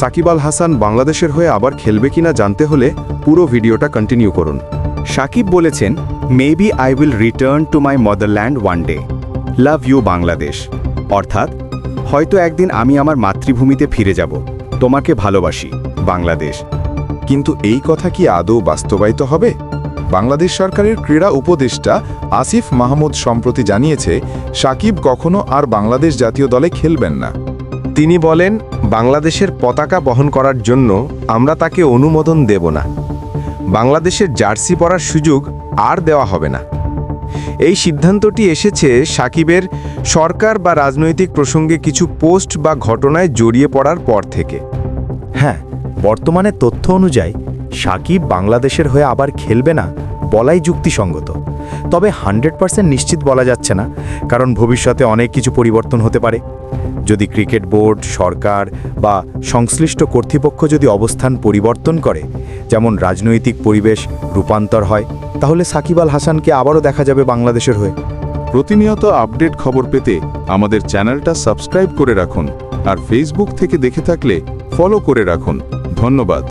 সাকিব আল হাসান বাংলাদেশের হয়ে আবার খেলবে কিনা জানতে হলে পুরো ভিডিওটা কন্টিনিউ করুন। সাকিব বলেছেন maybe I will return to my motherland one day love you Bangladesh. অর্থাৎ, হয়তো একদিন আমি আমার মাতৃভূমিতে ফিরে যাব। তোমাকে ভালোবাসি, বাংলাদেশ। কিন্তু এই কথা কি আদৌ বাস্তবায়িত হবে? বাংলাদেশ সরকারের ক্রীড়া উপদেষ্টা আসিফ মাহমুদ সম্প্রতি জানিয়েছে, সাকিব কখনো আর বাংলাদেশ জাতীয় দলে খেলবেন না। তিনি বলেন বাংলাদেশের পতাকা বহন করার জন্য আমরা তাকে অনুমোদন দেব না। বাংলাদেশের জার্সি পরার সুযোগ আর দেওয়া হবে না। এই সিদ্ধান্তটি এসেছে সাকিবের সরকার বা রাজনৈতিক প্রসঙ্গে কিছু পোস্ট বা ঘটনায় জড়িয়ে পড়ার পর থেকে। হ্যাঁ বর্তমানে তথ্য অনুযায়ী সাকিব বাংলাদেশের হয়ে আবার খেলবে না বলাই যুক্তিসঙ্গত। তবে হান্ড্রেড পার্সেন্ট নিশ্চিত বলা যাচ্ছে না, কারণ ভবিষ্যতে অনেক কিছু পরিবর্তন হতে পারে। যদি ক্রিকেট বোর্ড, সরকার বা সংশ্লিষ্ট কর্তৃপক্ষ যদি অবস্থান পরিবর্তন করে, যেমন রাজনৈতিক পরিবেশ রূপান্তর হয়, তাহলে সাকিব আল হাসানকে আবারও দেখা যাবে বাংলাদেশের হয়ে। প্রতিনিয়ত আপডেট খবর পেতে আমাদের চ্যানেলটা সাবস্ক্রাইব করে রাখুন আর ফেসবুক থেকে দেখে থাকলে ফলো করে রাখুন। ধন্যবাদ।